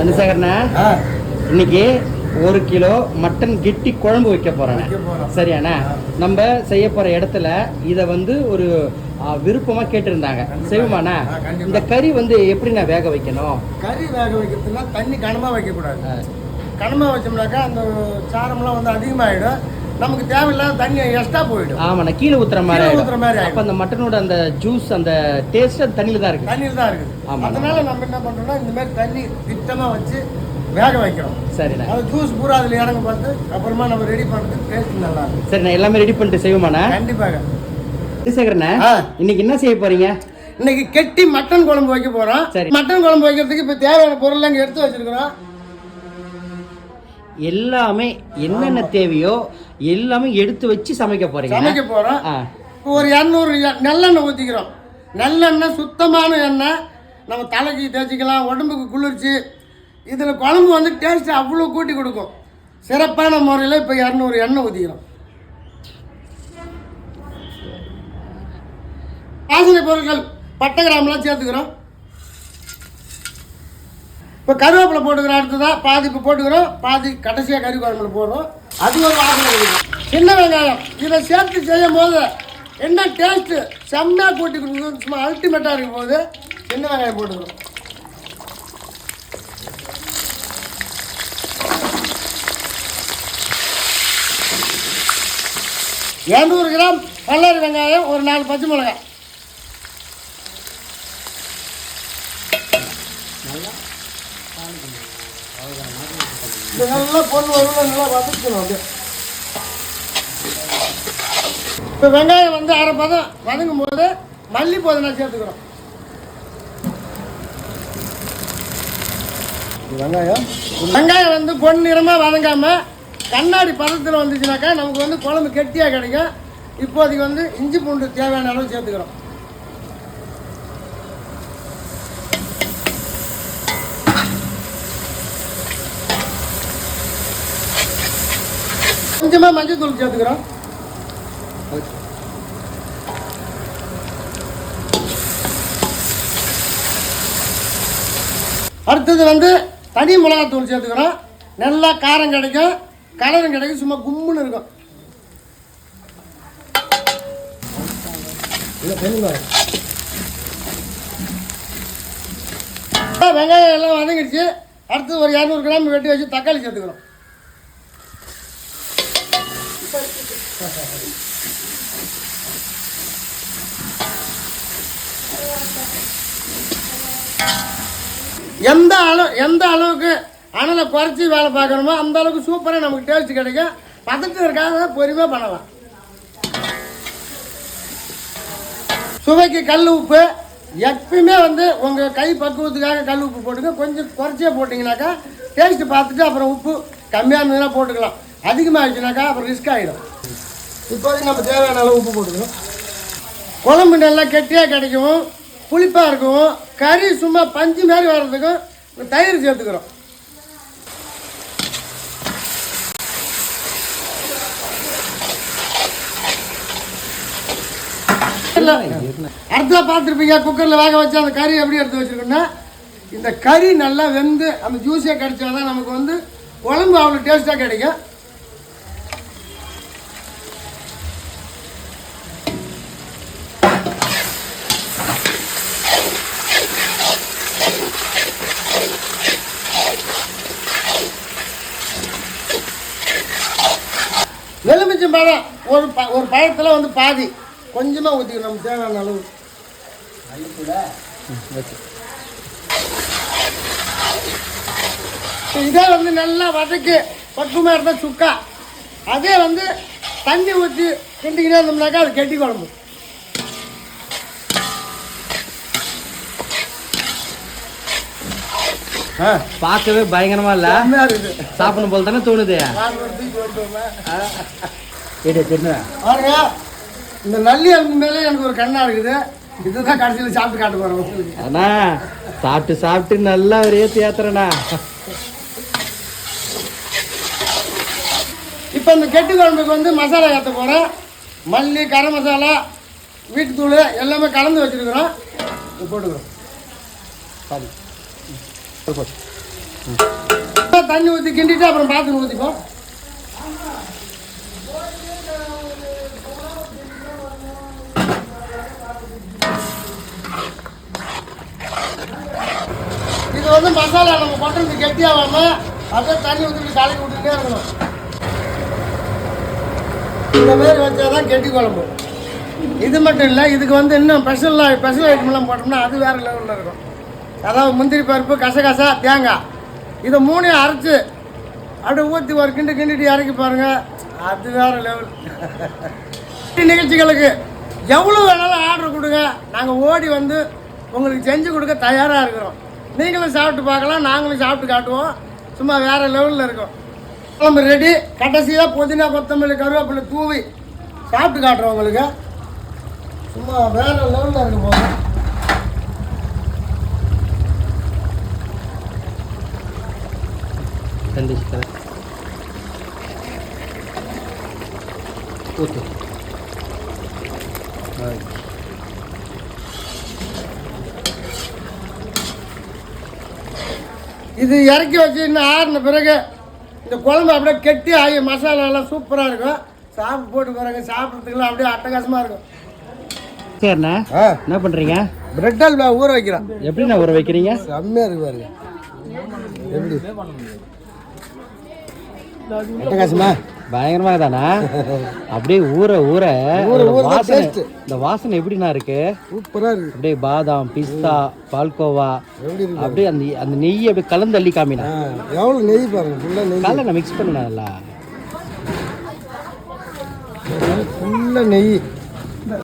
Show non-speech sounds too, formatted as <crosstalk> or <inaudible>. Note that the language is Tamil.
தனசேகரண்ணா இன்னைக்கு ஒரு கிலோ மட்டன் கெட்டி குழம்பு வைக்க போறோம். சரியாண்ணா. நம்ம செய்ய போற இடத்துல இத வந்து ஒரு ஆ, விருப்பமா கேட்டிருந்தாங்க. செய்வோமாண்ணா. இந்த கறி வந்து எப்படி நான் வேக வைக்கணும்? கறி வேக வைக்கிறதுனா தண்ணி கனமாக வைக்கக்கூடாது. கனமாக வச்சோம்னாக்கா அந்த சாரம்லாம் வந்து அதிகமாகிடும் நமக்கு தேவையில்லாத தண்ணி எக்ஸ்ட்ரா போயிடும். ஆமாண்ணா கீழே ஊத்துற மாதிரி. ஊத்துற மாதிரி அப்ப அந்த மட்டனோட அந்த ஜூஸ் அந்த டேஸ்ட் அந்த தண்ணியில தான் இருக்கு தண்ணியில் தான் இருக்குது. ஆமா. அதனால நம்ம என்ன பண்ணுறோம்னா இந்த மாதிரி தண்ணி திட்டமாக வச்சு வேக வைக்கிறோம். சரிண்ணா. அது ஜூஸ் பூரா அதில் இறங்க பார்த்து அப்புறமா நம்ம ரெடி பண்ணுறதுக்கு டேஸ்ட் நல்லா இருக்கும். சரிண்ணா எல்லாமே ரெடி பண்ணிட்டு செய்வோமாண்ணா? கண்டிப்பாக. தனசேகரண்ணா ஆ. இன்னைக்கு என்ன செய்ய போறீங்க? இன்னைக்கு கெட்டி மட்டன் குழம்பு வைக்க போறோம். மட்டன் குழம்பு வைக்கிறதுக்கு இப்போ தேவையான பொருள் எடுத்து வச்சிருக்கிறோம். எல்லாமே என்னென்ன தேவையோ எல்லாமே எடுத்து வச்சு சமைக்க போறீங்க. சமைக்க இப்போ ஒரு இரநூறு நல்லெண்ணெய் ஊற்றிக்கிறோம் நல்லெண்ணெய் சுத்தமான எண்ணெய். நம்ம தலைக்கு தேய்ச்சிக்கலாம் உடம்புக்கு குளிர்ச்சி. இதில் குழம்பு வந்து டேஸ்ட் அவ்வளோ கூட்டி கொடுக்கும். சிறப்பான முறையில் இப்போ இரநூறு எண்ணெய் ஊற்றிக்கிறோம் வாசனை பொருட்கள் பட்டை கிராமெலாம் சேர்த்துக்கிறோம். இப்போ கருவேப்பிலை போட்டுக்கிறோம் அடுத்ததான் பாதி இப்போ போட்டுக்கிறோம் பாதி கடைசியாக கறி குழம்புல போடுறோம். அது ஒரு வாசனை இருக்குது. சின்ன வெங்காயம். இதை சேர்த்து செய்யும் போது என்ன டேஸ்ட்டு செம்மையாக கூட்டி கொடுக்குறது சும்மா அல்டிமேட்டாக இருக்கும் போது சின்ன வெங்காயம் போட்டுக்கிறோம். இரநூறு கிராம் பல்லாரி வெங்காயம் ஒரு நாலு பச்சை மிளகாய். இது நல்லா வரும் நல்லா வதக்கணும் அப்படியே. இப்போ வெங்காயம் வந்து அரை பதம் வதங்கும் போது மல்லி புதினா சேர்த்துக்கிறோம். வெங்காயம்? வெங்காயம் வந்து பொன்னிறமாக வதங்காம கண்ணாடி பதத்தில் வந்துச்சுனாக்கா நமக்கு வந்து குழம்பு கெட்டியாக கிடைக்கும். இப்போதைக்கு வந்து இஞ்சி பூண்டு தேவையான அளவு சேர்த்துக்கிறோம். கொஞ்சமாக மஞ்சள் தூள் சேர்த்துக்கிறோம். அடுத்தது வந்து தனி மிளகாத்தூள் சேர்த்துக்கிறோம். நல்லா காரம் கிடைக்கும் கலரும் கிடைக்கும் சும்மா கும்முன்னு இருக்கும். வெங்காயம் எல்லாம் வதங்கிடுச்சு. அடுத்து ஒரு இரநூறு கிராம் வெட்டி வச்சு தக்காளி சேர்த்துக்கிறோம். எந்த அளவு எந்த அளவுக்கு அனலை குறைச்சி வேலை பார்க்கணுமோ அந்த அளவுக்கு சூப்பராக நமக்கு டேஸ்ட் கிடைக்கும். பதட்டம் இருக்காத பொறுமையாக பண்ணலாம். சுவைக்கு கல் உப்பு. எப்பயுமே வந்து உங்கள் கை பக்குவத்துக்காக கல் உப்பு போட்டுங்க. கொஞ்சம் குறைச்சியே போட்டிங்கனாக்கா டேஸ்ட் பார்த்துட்டு அப்புறம் உப்பு கம்மியாக இருந்ததுன்னா போட்டுக்கலாம். அதிகமாகிடுச்சுனாக்கா அப்புறம் ரிஸ்க் ஆகிடும். இப்போதைக்கு நம்ம தேவையான அளவு உப்பு போட்டுக்கணும். குழம்பு நல்லா கெட்டியாக கிடைக்கும் புளிப்பாக இருக்கும் கறி சும்மா பஞ்சு மாதிரி வர்றதுக்கும் தயிர் சேர்த்துக்கிறோம். இல்ல, பார்த்துருப்பீங்க குக்கரில் வேக வச்சு அந்த கறி எப்படி எடுத்து வச்சிருக்கோம்னா இந்த கறி நல்லா வெந்து அந்த ஜூஸியாக கிடைச்சாதான் நமக்கு வந்து குழம்பு அவ்வளோ டேஸ்ட்டாக கிடைக்கும். எலுமிச்சம் பழம் ஒரு ப ஒரு பழத்தில் வந்து பாதி. கொஞ்சமாக ஊற்றிக்கணும் நம்ம தேவையான அளவு. இதே வந்து நல்லா வதக்கி பக்குவமாக இருந்தால் சுக்கா. அதே வந்து தண்ணி ஊற்றி கிண்டிக்கிட்டே இருந்தோம்னாக்கா அது கெட்டி குழம்பு. பார்க்கவே பயங்கரமா இல்ல? சாப்பிடணும் போல தானே தோணுது. பாருங்க இந்த நல்லி அன்பு மேலே எனக்கு ஒரு கண்ணா இருக்குது. இதுதான் கடைசியில் சாப்பிட்டு காட்ட உங்களுக்கு. அண்ணா சாப்பிட்டு சாப்பிட்டு நல்லா ஒரு ஏத்து ஏத்துறண்ணா. இப்போ இந்த கெட்டி குழம்புக்கு வந்து மசாலா ஏற்ற போகிறேன் மல்லி கரம் மசாலா வீட்டுத்தூள் எல்லாமே கலந்து வச்சுருக்குறோம். போட்டுக்கிறோம். போடு. தண்ணி ஊற்றி கிண்டிட்டு அப்புறம் பாத்திரம் ஊற்றிப்போம் வந்து மசாலா நம்ம பண்ணுறது கெட்டியாகாம அப்படியே தண்ணி ஊற்றிட்டு கலக்கி விட்டுட்டே இருக்கணும். இந்த மாதிரி வச்சாதான் கெட்டி குழம்பு. இது மட்டும் இல்லை இதுக்கு வந்து இன்னும் ஸ்பெஷலாக ஸ்பெஷல் ஐட்டம்லாம் போட்டோம்னா அது வேறு லெவலில் இருக்கும். அதாவது முந்திரி பருப்பு கசகசா தேங்காய். இதை மூணையும் அரைச்சி அப்படியே ஊற்றி ஒரு கிண்டு கிண்டிட்டு இறக்கி பாருங்க அது வேறு லெவல் <laughs> நிகழ்ச்சிகளுக்கு எவ்வளோ வேணாலும் ஆர்டர் கொடுங்க. நாங்கள் ஓடி வந்து உங்களுக்கு செஞ்சு கொடுக்க தயாராக இருக்கிறோம். நீங்களும் சாப்பிட்டு பார்க்கலாம் நாங்களும் சாப்பிட்டு காட்டுவோம். சும்மா வேறு லெவலில் இருக்கும். குழம்பு ரெடி கடைசியாக புதினா கொத்தமல்லி கருவேப்பிலை தூவி சாப்பிட்டு காட்டுறோம் உங்களுக்கு. சும்மா வேறு லெவலில் இருக்கு போங்க கண்டிச்சு இது இறக்கி வச்சு இன்னும் ஆறின பிறகு இந்த குழம்பு அப்படியே கெட்டி ஆகி மசாலா எல்லாம் சூப்பராக இருக்கும். சாப்பிட்டு போட்டு பாருங்க சாப்பிட்றதுக்குலாம் அப்படியே அட்டகாசமாக இருக்கும். சரிண்ணா. ஆ. என்ன பண்ணுறீங்க பிரெட் அல்வா ஊற வைக்கிறேன். எப்படிண்ணா ஊற வைக்கிறீங்க? செம்மையாக இருக்கு பாருங்க. எப்படி? அட்டகாசமா? பயங்கரமாக தானா அப்படியே ஊற ஊற. வாசனை. இந்த வாசனை எப்படிண்ணா இருக்கு? அப்படியே பாதாம் பிஸ்தா பால்கோவா அப்படியே அந்த அந்த நெய்யை அப்படியே கலந்து அள்ளி காமினா ஆ எவ்வளோ நெய் பாருங்க நெய். காலைல மிக்ஸ் நல்லா. ஃபுல்லாக நெய்.